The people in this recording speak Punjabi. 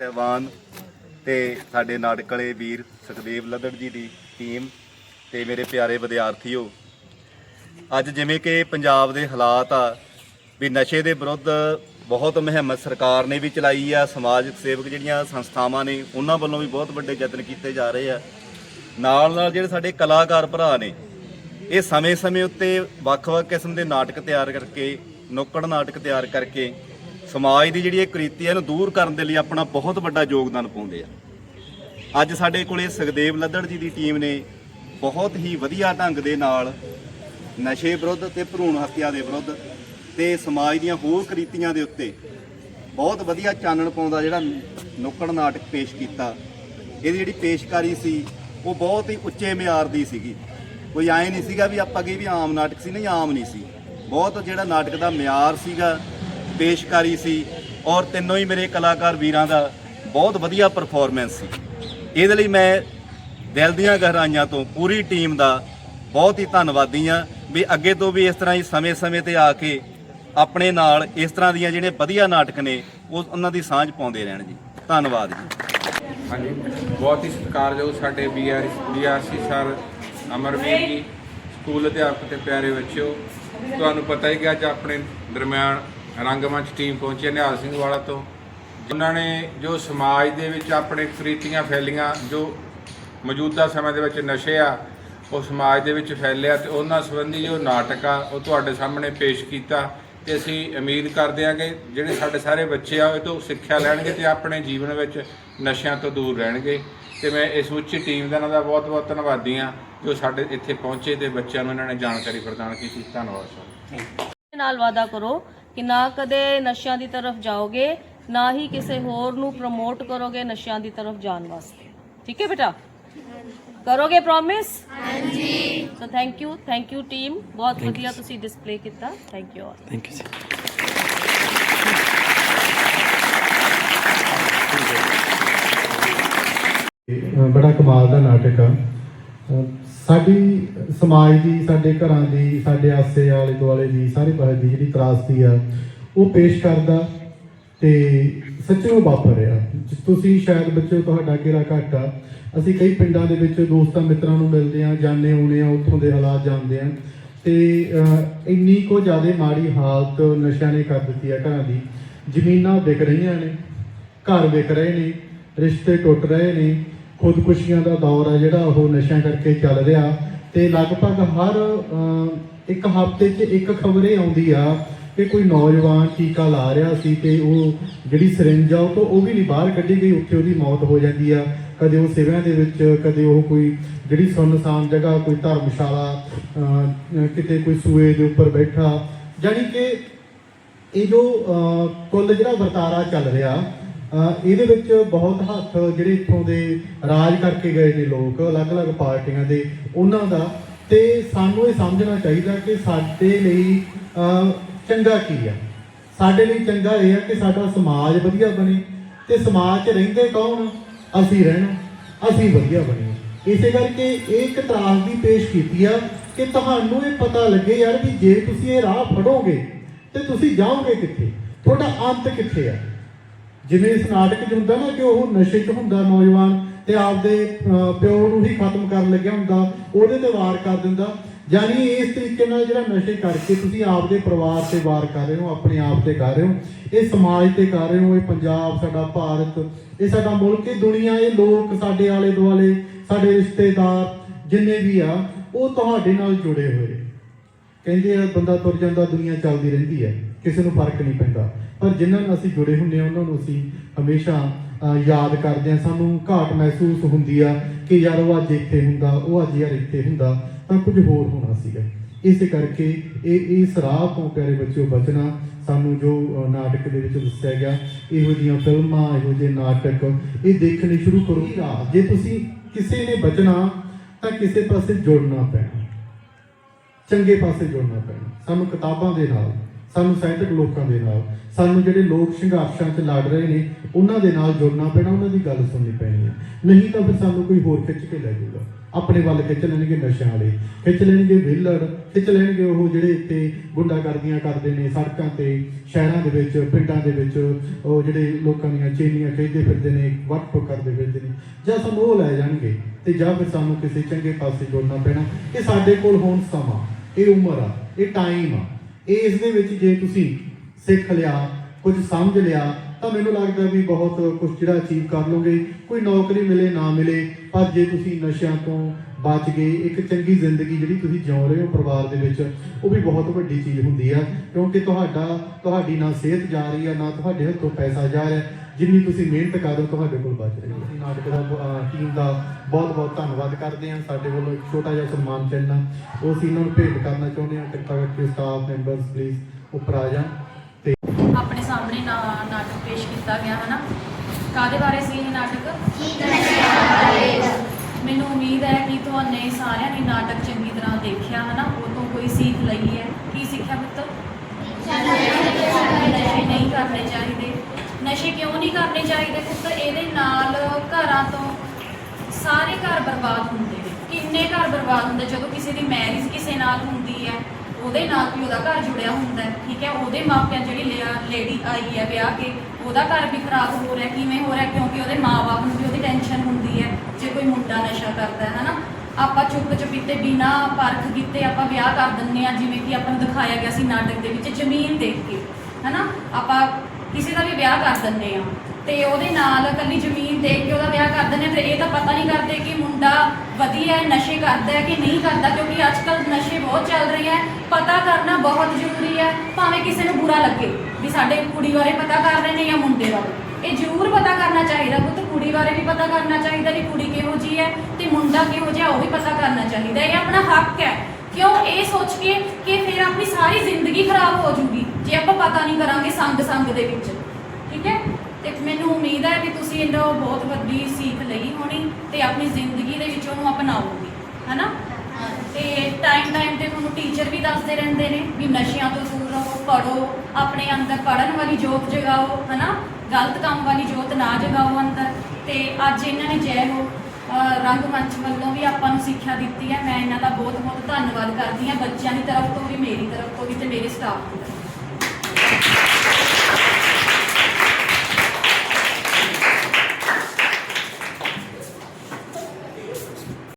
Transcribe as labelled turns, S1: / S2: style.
S1: ਸਹਿਬਾਨ ਤੇ ਸਾਡੇ ਨਾਟਕ ਵਾਲੇ ਵੀਰ ਸੁਖਦੇਵ ਲੱਦੜ ਜੀ ਦੀ ਟੀਮ ਤੇ ਮੇਰੇ ਪਿਆਰੇ ਵਿਦਿਆਰਥੀਓ, ਅੱਜ ਜਿਵੇਂ ਕਿ ਪੰਜਾਬ ਦੇ ਹਾਲਾਤ ਆ ਵੀ ਨਸ਼ੇ ਦੇ ਵਿਰੁੱਧ ਬਹੁਤ ਮੁਹਿੰਮ ਸਰਕਾਰ ਨੇ ਵੀ ਚਲਾਈ ਆ ਸਮਾਜਿਕ ਸੇਵਕ ਜਿਹੜੀਆਂ ਸੰਸਥਾਵਾਂ ਨੇ ਉਹਨਾਂ ਵੱਲੋਂ ਵੀ ਬਹੁਤ ਵੱਡੇ ਯਤਨ ਕੀਤੇ ਜਾ ਰਹੇ ਆ। ਨਾਲ ਨਾਲ ਜਿਹੜੇ ਸਾਡੇ ਕਲਾਕਾਰ ਭਰਾ ਨੇ, ਇਹ ਸਮੇਂ-ਸਮੇਂ ਉੱਤੇ ਵੱਖ-ਵੱਖ ਕਿਸਮ ਦੇ ਨਾਟਕ ਤਿਆਰ ਕਰਕੇ, ਨੁੱਕੜ ਨਾਟਕ ਤਿਆਰ ਕਰਕੇ ਸਮਾਜ ਦੀ ਜਿਹੜੀ ਇਹ ਕੁਰੀਤੀ ਹੈ, ਇਹਨੂੰ ਦੂਰ ਕਰਨ ਦੇ ਲਈ ਆਪਣਾ ਬਹੁਤ ਵੱਡਾ ਯੋਗਦਾਨ ਪਾਉਂਦੇ ਆ। ਅੱਜ ਸਾਡੇ ਕੋਲੇ ਸੁਖਦੇਵ ਲੱਦੜ ਜੀ ਦੀ ਟੀਮ ਨੇ ਬਹੁਤ ਹੀ ਵਧੀਆ ਢੰਗ ਦੇ ਨਾਲ ਨਸ਼ੇ ਵਿਰੁੱਧ ਤੇ ਭਰੂਣ ਹੱਤਿਆ ਦੇ ਵਿਰੁੱਧ ਤੇ ਸਮਾਜ ਦੀਆਂ ਹੋਰ ਕੁਰੀਤੀਆਂ ਦੇ ਉੱਤੇ ਬਹੁਤ ਵਧੀਆ ਚਾਨਣ ਪਾਉਂਦਾ ਜਿਹੜਾ ਨੁੱਕੜ ਨਾਟਕ ਪੇਸ਼ ਕੀਤਾ। ਇਹਦੀ ਜਿਹੜੀ ਪੇਸ਼ਕਾਰੀ ਸੀ, ਉਹ ਬਹੁਤ ਹੀ ਉੱਚੇ ਮਿਆਰ ਦੀ ਸੀਗੀ। ਕੋਈ ਐਂ ਨਹੀਂ ਸੀਗਾ ਵੀ ਆਪਾਂ ਕਹੀ ਵੀ ਆਮ ਨਾਟਕ ਸੀ, ਨਹੀਂ, ਆਮ ਨਹੀਂ ਸੀ। ਬਹੁਤ ਜਿਹੜਾ ਨਾਟਕ ਦਾ ਮਿਆਰ ਸੀਗਾ ਪੇਸ਼ਕਾਰੀ ਸੀ ਔਰ ਤਿੰਨੋਂ ਹੀ ਮੇਰੇ ਕਲਾਕਾਰ ਵੀਰਾਂ ਦਾ ਬਹੁਤ ਵਧੀਆ ਪਰਫਾਰਮੈਂਸ ਸੀ। ਇਹਦੇ ਲਈ ਮੈਂ ਦਿਲ ਦੀਆਂ ਗਹਿਰਾਈਆਂ ਤੋਂ ਪੂਰੀ ਟੀਮ ਦਾ ਬਹੁਤ ਹੀ ਧੰਨਵਾਦੀ ਆ ਵੀ ਅੱਗੇ ਤੋਂ ਵੀ ਇਸ ਤਰ੍ਹਾਂ ਹੀ ਸਮੇਂ-ਸਮੇਂ ਤੇ ਆ ਕੇ ਆਪਣੇ ਨਾਲ ਇਸ ਤਰ੍ਹਾਂ ਦੀਆਂ ਜਿਹੜੇ ਵਧੀਆ ਨਾਟਕ ਨੇ, ਉਹ ਉਹਨਾਂ ਦੀ ਸਾਂਝ ਪਾਉਂਦੇ ਰਹਿਣ ਜੀ। ਧੰਨਵਾਦ ਜੀ।
S2: ਹਾਂਜੀ, ਬਹੁਤ ਹੀ ਸਤਿਕਾਰਯੋਗ ਸਾਡੇ ਬੀਆਰ ਬੀਆਰਸੀ ਸਰ ਅਮਰਵੀਰ ਜੀ, ਸਕੂਲ ਅਧਿਆਪਕ ਤੇ ਪਿਆਰੇ ਬੱਚਿਓ, ਤੁਹਾਨੂੰ ਪਤਾ ਹੀ ਕਿ ਅੱਜ ਆਪਣੇ ਦਰਮਿਆਨ ਰੰਗਮੰਚ ਟੀਮ ਪਹੁੰਚੀ ਨਿਹਾਲ ਸਿੰਘ ਵਾਲਾ ਤੋਂ। ਉਹਨਾਂ ਨੇ ਜੋ ਸਮਾਜ ਦੇ ਵਿੱਚ ਆਪਣੇ ਕੁਰੀਤੀਆਂ ਫੈਲੀਆਂ, ਜੋ ਮੌਜੂਦਾ ਸਮੇਂ ਦੇ ਵਿੱਚ ਨਸ਼ੇ ਆ, ਉਹ ਸਮਾਜ ਦੇ ਵਿੱਚ ਫੈਲਿਆ ਤੇ ਉਹਨਾਂ ਸੰਬੰਧੀ ਜੋ ਨਾਟਕ ਆ, ਉਹ ਤੁਹਾਡੇ ਸਾਹਮਣੇ ਪੇਸ਼ ਕੀਤਾ ਤੇ ਅਸੀਂ ਉਮੀਦ ਕਰਦੇ ਹਾਂ ਕਿ ਜਿਹੜੇ ਸਾਡੇ ਸਾਰੇ ਬੱਚੇ ਆ, ਉਹ ਤੋਂ ਸਿੱਖਿਆ ਲੈਣਗੇ ਤੇ ਆਪਣੇ ਜੀਵਨ ਵਿੱਚ ਨਸ਼ਿਆਂ ਤੋਂ ਦੂਰ ਰਹਿਣਗੇ। ਤੇ ਮੈਂ ਇਸ ਉੱਚੀ ਟੀਮ ਦਾ ਇਹਨਾਂ ਦਾ ਬਹੁਤ ਬਹੁਤ ਧੰਨਵਾਦੀ ਹਾਂ, ਜੋ ਸਾਡੇ ਇੱਥੇ ਪਹੁੰਚੇ ਤੇ ਬੱਚਿਆਂ ਨੂੰ ਇਹਨਾਂ ਨੇ ਜਾਣਕਾਰੀ ਪ੍ਰਦਾਨ ਕੀਤੀ। ਧੰਨਵਾਦ ਸਰ।
S3: ਨਾਲ ਵਾਦਾ ਕਰੋ ਕਿ ਨਾ ਕਦੇ ਨਸ਼ਿਆਂ ਦੀ ਤਰਫ ਜਾਓਗੇ ਨਾ ਹੀ ਕਿਸੇ ਹੋਰ ਨੂੰ ਪ੍ਰਮੋਟ ਕਰੋਗੇ ਨਸ਼ਿਆਂ ਦੀ ਤਰਫ ਜਾਣ ਵਾਸਤੇ। ਠੀਕ ਹੈ ਬੇਟਾ? ਕਰੋਗੇ ਪ੍ਰੋਮਿਸ ਹਾਂਜੀ। So thank you thank you team ਬਹੁਤ ਵਧੀਆ ਤੁਸੀਂ ਡਿਸਪਲੇ ਕੀਤਾ। Thank you all
S4: thank you ਜੀ
S5: ਅ, ਬੜਾ ਕਮਾਲ ਦਾ ਨਾਟਕ ਆ। ਸਾਡੀ ਸਮਾਜ ਦੀ, ਸਾਡੇ ਘਰਾਂ ਦੀ, ਸਾਡੇ ਆਸੇ ਆਲੇ ਦੁਆਲੇ ਦੀ, ਸਾਰੇ ਪਾਸੇ ਦੀ ਜਿਹੜੀ ਤਰਾਸਦੀ ਆ, ਉਹ ਪੇਸ਼ ਕਰਦਾ ਤੇ ਸੱਚੋ ਵਾਪਰ ਰਿਹਾ। ਤੁਸੀਂ ਸ਼ਾਇਦ ਬੱਚੇ ਤੁਹਾਡਾ ਕਿਹੜਾ ਘੱਟ ਆ। ਅਸੀਂ ਕਈ ਪਿੰਡਾਂ ਦੇ ਵਿੱਚ ਦੋਸਤਾਂ ਮਿੱਤਰਾਂ ਨੂੰ ਮਿਲਦੇ ਆ ਜਾਣੇ ਆਉਣੇ ਆ, ਉੱਥੋਂ ਦੇ ਹਾਲਾਤ ਜਾਣਦੇ ਆ ਤੇ ਇੰਨੀ ਕੋ ਜ਼ਿਆਦਾ ਮਾੜੀ ਹਾਲਤ ਨਸ਼ਿਆਂ ਨੇ ਕਰ ਦਿੱਤੀ ਆ ਘਰਾਂ ਦੀ। ਜ਼ਮੀਨਾਂ ਵਿਕ ਰਹੀਆਂ ਨੇ, ਘਰ ਵਿਕ ਰਹੇ ਨੇ, ਰਿਸ਼ਤੇ ਟੁੱਟ ਰਹੇ ਨੇ। ਖੁਦਕੁਸ਼ੀਆਂ ਦਾ ਦੌਰ ਆ ਜਿਹੜਾ ਉਹ ਨਸ਼ਿਆਂ ਕਰਕੇ ਚੱਲ ਰਿਹਾ ਤੇ ਲਗਭਗ ਹਰ ਇੱਕ ਹਫ਼ਤੇ 'ਚ ਇੱਕ ਖਬਰ ਇਹ ਆਉਂਦੀ ਆ ਕਿ ਕੋਈ ਨੌਜਵਾਨ ਟੀਕਾ ਲਾ ਰਿਹਾ ਸੀ ਤੇ ਉਹ ਜਿਹੜੀ ਸਿਰਿੰਜ ਆ ਉਹ ਤੋਂ ਉਹ ਵੀ ਨਹੀਂ ਬਾਹਰ ਕੱਢੀ ਗਈ, ਉੱਥੇ ਉਹਦੀ ਮੌਤ ਹੋ ਜਾਂਦੀ ਆ। ਕਦੇ ਉਹ ਸਿਵਿਆਂ ਦੇ ਵਿੱਚ, ਕਦੇ ਉਹ ਕੋਈ ਜਿਹੜੀ ਸੁੰਨਸਾਨ ਜਗ੍ਹਾ, ਕੋਈ ਧਰਮਸ਼ਾਲਾ ਕਿਤੇ ਕੋਈ ਸੂਏ ਦੇ ਉੱਪਰ ਬੈਠਾ। ਜਾਣੀ ਕਿ ਇਹ ਜੋ ਕੁੱਲ ਜਿਹੜਾ ਵਰਤਾਰਾ ਚੱਲ ਰਿਹਾ ਇਹਦੇ ਵਿੱਚ ਬਹੁਤ ਹੱਥ ਜਿਹੜੇ ਇੱਥੋਂ ਦੇ ਰਾਜ ਕਰਕੇ ਗਏ ਨੇ ਲੋਕ, ਅਲੱਗ-ਅਲੱਗ ਪਾਰਟੀਆਂ ਦੇ, ਉਹਨਾਂ ਦਾ। ਤੇ ਸਾਨੂੰ ਇਹ ਸਮਝਣਾ ਚਾਹੀਦਾ ਕਿ ਸਾਡੇ ਲਈ ਚੰਗਾ ਕੀ ਆ? ਸਾਡੇ ਲਈ ਚੰਗਾ ਇਹ ਆ ਕਿ ਸਾਡਾ ਸਮਾਜ ਵਧੀਆ ਬਣੇ। ਤੇ ਸਮਾਜ 'ਚ ਰਹਿੰਦੇ ਕੌਣ? ਅਸੀਂ ਰਹਿਣਾ, ਅਸੀਂ ਵਧੀਆ ਬਣੇ। ਇਸੇ ਕਰਕੇ ਇਹ ਇੱਕ ਤਰਾਸਦੀ ਪੇਸ਼ ਕੀਤੀ ਆ ਕਿ ਤੁਹਾਨੂੰ ਇਹ ਪਤਾ ਲੱਗੇ ਯਾਰ ਵੀ ਜੇ ਤੁਸੀਂ ਇਹ ਰਾਹ ਫੜੋਗੇ, ਤੇ ਤੁਸੀਂ ਜਾਓਗੇ ਕਿੱਥੇ? ਤੁਹਾਡਾ ਅੰਤ ਕਿੱਥੇ ਆ? ਜਿਵੇਂ ਇਸ ਨਾਟਕ 'ਚ ਹੁੰਦਾ ਨਾ ਕਿ ਉਹ ਨਸ਼ੇ 'ਚ ਹੁੰਦਾ ਨੌਜਵਾਨ ਤੇ ਆਪਦੇ ਪਿਓ ਨੂੰ ਹੀ ਖਤਮ ਕਰਨ ਲੱਗਿਆ ਹੁੰਦਾ, ਉਹਦੇ ਤੇ ਵਾਰ ਕਰ ਦਿੰਦਾ। ਯਾਨੀ ਇਸ ਤਰੀਕੇ ਨਾਲ ਜਿਹੜਾ ਨਸ਼ੇ ਕਰਕੇ ਤੁਸੀਂ ਆਪਦੇ ਪਰਿਵਾਰ ਤੇ ਵਾਰ ਕਰ ਰਹੇ ਹੋ, ਆਪਣੇ ਆਪ ਤੇ ਕਰ ਰਹੇ ਹੋ, ਇਹ ਸਮਾਜ ਤੇ ਕਰ ਰਹੇ ਹੋ, ਇਹ ਪੰਜਾਬ, ਸਾਡਾ ਭਾਰਤ, ਇਹ ਸਾਡਾ ਮੁਲਕ, ਇਹ ਦੁਨੀਆ, ਇਹ ਲੋਕ ਸਾਡੇ ਆਲੇ ਦੁਆਲੇ ਸਾਡੇ ਰਿਸ਼ਤੇਦਾਰ, ਜਿੰਨੇ ਵੀ ਆ, ਉਹ ਤੁਹਾਡੇ ਨਾਲ ਜੁੜੇ ਹੋਏ ਕਹਿੰਦੇ ਆ, ਬੰਦਾ ਤੁਰ ਜਾਂਦਾ, ਦੁਨੀਆ ਚੱਲਦੀ ਰਹਿੰਦੀ ਹੈ ਕਿਸੇ ਨੂੰ ਫ਼ਰਕ ਨਹੀਂ ਪੈਂਦਾ। ਪਰ ਜਿਨ੍ਹਾਂ ਨਾਲ ਅਸੀਂ ਜੁੜੇ ਹੁੰਦੇ ਆ, ਉਹਨਾਂ ਨੂੰ ਅਸੀਂ ਹਮੇਸ਼ਾ ਯਾਦ ਕਰਦੇ ਆ। ਸਾਨੂੰ ਘਾਟ ਮਹਿਸੂਸ ਹੁੰਦੀ ਆ ਕਿ ਯਾਰ, ਉਹ ਅੱਜ ਇੱਥੇ ਹੁੰਦਾ, ਉਹ ਅੱਜ ਯਾਰ ਇੱਥੇ ਹੁੰਦਾ, ਤਾਂ ਕੁਝ ਹੋਰ ਹੋਣਾ ਸੀਗਾ। ਇਸ ਕਰਕੇ ਇਹ ਇਸ ਰਾਹ ਤੋਂ ਪਿਆਰੇ ਬੱਚਿਓ, ਬਚਣਾ ਸਾਨੂੰ ਜੋ ਨਾਟਕ ਦੇ ਵਿੱਚ ਦੱਸਿਆ ਗਿਆ, ਇਹੋ ਜਿਹੀਆਂ ਫਿਲਮਾਂ, ਇਹੋ ਜਿਹੇ ਨਾਟਕ, ਇਹ ਦੇਖਣੇ ਸ਼ੁਰੂ ਕਰੋ। ਰਾਹ ਜੇ ਤੁਸੀਂ ਕਿਸੇ ਨੇ ਬਚਣਾ, ਤਾਂ ਕਿਸੇ ਪਾਸੇ ਜੁੜਨਾ ਪੈਣਾ। ਚੰਗੇ ਪਾਸੇ ਜੁੜਨਾ ਪੈਣਾ। ਸਾਨੂੰ ਕਿਤਾਬਾਂ ਦੇ ਨਾਲ, ਸਾਨੂੰ ਸਾਹਿਤਕ ਲੋਕਾਂ ਦੇ ਨਾਲ, ਸਾਨੂੰ ਜਿਹੜੇ ਲੋਕ ਸੰਘਰਸ਼ਾਂ 'ਚ ਲੜ ਰਹੇ ਨੇ, ਉਹਨਾਂ ਦੇ ਨਾਲ ਜੁੜਨਾ ਪੈਣਾ, ਉਹਨਾਂ ਦੀ ਗੱਲ ਸੁਣਨੀ ਪੈਣੀ ਹੈ। ਨਹੀਂ ਤਾਂ ਫਿਰ ਸਾਨੂੰ ਕੋਈ ਹੋਰ ਖਿੱਚ ਕੇ ਲੈ ਜਾਊਗਾ। ਆਪਣੇ ਵੱਲ ਖਿੱਚ ਲੈਣਗੇ ਨਸ਼ਿਆਂ ਵਾਲੇ, ਖਿੱਚ ਲੈਣਗੇ ਵਿਹਲੜ ਖਿੱਚ ਲੈਣਗੇ ਉਹ ਜਿਹੜੇ ਇੱਥੇ ਗੁੰਡਾਗਰਦੀਆਂ ਕਰਦੇ ਨੇ ਸੜਕਾਂ ਤੇ, ਸ਼ਹਿਰਾਂ ਦੇ ਵਿੱਚ, ਪਿੰਡਾਂ ਦੇ ਵਿੱਚ, ਉਹ ਜਿਹੜੇ ਲੋਕਾਂ ਦੀਆਂ ਚੇਨੀਆਂ ਖੇਡਦੇ ਫਿਰਦੇ ਨੇ ਵੱਟ ਕਰਦੇ ਫਿਰਦੇ ਨੇ। ਜਾਂ ਸਾਨੂੰ ਉਹ ਲੈ ਜਾਣਗੇ ਤੇ ਜਾਂ ਫਿਰ ਸਾਨੂੰ ਕਿਸੇ ਚੰਗੇ ਪਾਸੇ ਜੁੜਨਾ ਪੈਣਾ। ਇਹ ਸਾਡੇ ਕੋਲ ਹੋਣ ਸਮਾਂ। ਇਹ ਉਮਰ ਆ, ਇਹ ਟਾਈਮ ਆ। ਇਸ ਦੇ ਵਿੱਚ ਜੇ ਤੁਸੀਂ ਸਿੱਖ ਲਿਆ, ਕੁਝ ਸਮਝ ਲਿਆ, ਤਾਂ ਮੈਨੂੰ ਲੱਗਦਾ ਵੀ ਬਹੁਤ ਕੁਝ ਜਿਹੜਾ ਅਚੀਵ ਕਰ ਲਓਗੇ। ਕੋਈ ਨੌਕਰੀ ਮਿਲੇ, ਨਾ ਮਿਲੇ, ਪਰ ਜੇ ਤੁਸੀਂ ਨਸ਼ਿਆਂ ਤੋਂ ਬਚ ਗਏ, ਇੱਕ ਚੰਗੀ ਜ਼ਿੰਦਗੀ ਜਿਹੜੀ ਤੁਸੀਂ ਜਿਉ ਰਹੇ ਹੋ ਪਰਿਵਾਰ ਦੇ ਵਿੱਚ, ਉਹ ਵੀ ਬਹੁਤ ਵੱਡੀ ਚੀਜ਼ ਹੁੰਦੀ ਆ। ਕਿਉਂਕਿ ਤੁਹਾਡਾ, ਤੁਹਾਡੀ ਨਾ ਸਿਹਤ ਜਾ ਰਹੀ ਆ, ਨਾ ਤੁਹਾਡੇ ਹੱਥੋਂ ਪੈਸਾ ਜਾ ਰਿਹਾ। ਜਿੰਨੀ ਤੁਸੀਂ ਮਿਹਨਤ ਕਰਦੇ ਹੋ ਤੁਹਾਡੇ ਕੋਲ ਬਚ ਰਹੀ ਹੈ। ਨਾਟਕ ਦਾ ਟੀਮ ਦਾ ਬਹੁਤ ਬਹੁਤ ਧੰਨਵਾਦ ਕਰਦੇ ਹਾਂ। ਸਾਡੇ ਵੱਲੋਂ ਇੱਕ ਛੋਟਾ ਜਿਹਾ ਸਨਮਾਨ ਚਿੰਨ੍ਹ ਅਸੀਂ ਇਹਨਾਂ ਨੂੰ ਭੇਟ ਕਰਨਾ ਚਾਹੁੰਦੇ ਹਾਂ। ਕਿਰਪਾ ਕਰਕੇ ਸਟਾਫ ਮੈਂਬਰਸ ਪਲੀਜ਼ ਉੱਪਰ ਆ ਜਾਣ। ਤੇ
S4: ਆਪਣੇ ਸਾਹਮਣੇ ਨਾਟਕ ਪੇਸ਼ ਕੀਤਾ ਗਿਆ ਹੈ ਨਾ ਕਾਦੇ ਬਾਰੇ ਸੀ ਇਹ ਨਾਟਕ? ਮੈਨੂੰ ਉਮੀਦ ਹੈ ਕਿ ਤੁਹਾਨੇ ਸਾਰਿਆਂ ਨੇ ਨਾਟਕ ਚੰਗੀ ਤਰ੍ਹਾਂ ਦੇਖਿਆ ਹੈ ਨਾ ਉਹ ਤੋਂ ਕੋਈ ਸੀਖ ਲਈ ਹੈ। ਕੀ ਸਿੱਖਿਆ ਪੁੱਤ? ਨਸ਼ੇ ਨਹੀਂ ਕਰਨੇ ਚਾਹੀਦੇ। ਨਸ਼ੇ ਕਿਉਂ ਨਹੀਂ ਕਰਨੇ ਚਾਹੀਦੇ ਪੁੱਤ? ਇਹਦੇ ਨਾਲ ਘਰਾਂ ਤੋਂ ਸਾਰੇ ਘਰ ਬਰਬਾਦ ਹੁੰਦੇ ਨੇ। ਕਿੰਨੇ ਘਰ ਬਰਬਾਦ ਹੁੰਦੇ? ਜਦੋਂ ਕਿਸੇ ਦੀ ਮੈਰਿਜ ਕਿਸੇ ਨਾਲ ਹੁੰਦੀ ਹੈ, ਉਹਦੇ ਨਾਲ ਵੀ ਉਹਦਾ ਘਰ ਜੁੜਿਆ ਹੁੰਦਾ ਹੈ, ਠੀਕ ਹੈ? ਉਹਦੇ ਮਾਪਿਆਂ ਜਿਹੜੀ ਲੇਡੀ ਆਈ ਹੈ ਵਿਆਹ ਕੇ, ਉਹਦਾ ਘਰ ਵੀ ਖਰਾਬ ਹੋ ਰਿਹਾ, ਕਿਵੇਂ ਹੋ ਰਿਹਾ? ਕਿਉਂਕਿ ਉਹਦੇ ਮਾਪੇ ਨੂੰ ਵੀ ਉਹਦੀ ਟੈਨਸ਼ਨ ਹੁੰਦੀ ਹੈ, ਜੇ ਕੋਈ ਮੁੰਡਾ ਨਸ਼ਾ ਕਰਦਾ ਹੈ, ਹਨਾ? ਆਪਾਂ ਚੁੱਪ ਚੁਪੀਤੇ ਬਿਨਾ ਪਰਖ ਕੀਤੇ ਆਪਾਂ ਵਿਆਹ ਕਰ ਦਿੰਨੇ ਆ ਜਿਵੇਂ ਕਿ ਆਪਾਂ ਨੂੰ ਦਿਖਾਇਆ ਗਿਆ ਸੀ ਨਾਟਕ ਦੇ ਵਿੱਚ, ਜ਼ਮੀਨ ਦੇਖ ਕੇ, ਹਨਾ? ਆਪਾਂ ਕਿਸੇ ਦਾ ਵੀ ਵਿਆਹ ਕਰ ਦਿੰਦੇ ਆ। ਤੇ ਉਹਦੇ ਨਾਲ ਕੱਲੀ ਜ਼ਮੀਨ ਦੇਖ ਕੇ ਉਹਦਾ ਵਿਆਹ ਕਰ ਦਿੰਦੇ ਆ ਤੇ ਇਹ ਤਾਂ ਪਤਾ ਨਹੀਂ ਕਰਦੇ ਕਿ ਮੁੰਡਾ ਵਧੀਆ ਹੈ, ਨਸ਼ੇ ਕਰਦਾ ਹੈ ਕਿ ਨਹੀਂ ਕਰਦਾ, ਕਿਉਂਕਿ ਅੱਜ ਕੱਲ ਨਸ਼ੇ ਬਹੁਤ ਚੱਲ ਰਹੇ ਹੈ ਪਤਾ ਕਰਨਾ ਬਹੁਤ ਜ਼ਰੂਰੀ ਹੈ, ਭਾਵੇਂ ਕਿਸੇ ਨੂੰ ਬੁਰਾ ਲੱਗੇ, ਵੀ ਸਾਡੇ ਕੁੜੀ ਬਾਰੇ ਪਤਾ ਕਰ ਰਹੇ ਨੇ ਜਾਂ ਮੁੰਡੇ ਬਾਰੇ। ਇਹ ਜ਼ਰੂਰ ਪਤਾ ਕਰਨਾ ਚਾਹੀਦਾ ਪੁੱਤ, ਕੁੜੀ ਬਾਰੇ ਵੀ ਪਤਾ ਕਰਨਾ ਚਾਹੀਦਾ ਕਿ ਕੁੜੀ ਕਿਹੋ ਜੀ ਹੈ ਤੇ ਮੁੰਡਾ ਕਿਹੋ ਜਿਹਾ ਉਹ ਵੀ ਪਤਾ ਕਰਨਾ ਚਾਹੀਦਾ। ਇਹ ਆਪਣਾ ਹੱਕ ਹੈ। ਕਿਉਂ ਇਹ ਸੋਚ ਕੇ ਕਿ ਫਿਰ ਆਪਣੀ ਸਾਰੀ ਜ਼ਿੰਦਗੀ ਖਰਾਬ ਹੋ ਜੂਗੀ, ਜੇ ਆਪਾਂ ਪਤਾ ਨਹੀਂ ਕਰਾਂਗੇ ਸੰਗ ਸੰਗ ਦੇ ਵਿੱਚ। ਠੀਕ ਹੈ? ਤੇ ਮੈਨੂੰ ਉਮੀਦ ਹੈ ਕਿ ਤੁਸੀਂ ਇਹਨਾਂ ਬਹੁਤ ਵੱਡੀ ਸੀਖ ਲਈ ਹੋਣੀ ਤੇ ਆਪਣੀ ਜ਼ਿੰਦਗੀ ਦੇ ਵਿੱਚ ਉਹਨੂੰ ਅਪਣਾਓਗੇ। ਹਨਾ? ਤੇ ਟਾਈਮ ਟਾਈਮ ਤੇ ਤੁਹਾਨੂੰ ਟੀਚਰ ਵੀ ਦੱਸਦੇ ਰਹਿੰਦੇ ਨੇ ਵੀ ਨਸ਼ਿਆਂ ਤੋਂ ਦੂਰ ਰਹੋ ਪੜੋ ਆਪਣੇ ਅੰਦਰ ਪੜਨ ਵਾਲੀ ਜੋਤ ਜਗਾਓ, ਹਨਾ? ਗਲਤ ਕੰਮ ਵਾਲੀ ਜੋਤ ਨਾ ਜਗਾਓ ਅੰਦਰ। ਤੇ ਅੱਜ ਇਹਨਾਂ ਨੇ ਜੈ ਹੋ ਰੰਗਮੰਚ ਵੱਲੋਂ ਵੀ ਆਪਾਂ ਨੂੰ ਸਿੱਖਿਆ ਦਿੱਤੀ ਹੈ। ਮੈਂ ਇਹਨਾਂ ਦਾ ਬਹੁਤ ਬਹੁਤ ਧੰਨਵਾਦ ਕਰਦੀ ਹਾਂ। ਬੱਚਿਆਂ ਦੀ ਤਰਫ ਤੋਂ ਵੀ, ਮੇਰੀ ਤਰਫ ਤੋਂ ਵੀ ਤੇ ਮੇਰੇ ਸਟਾਫ ਦੀ ਤਰਫ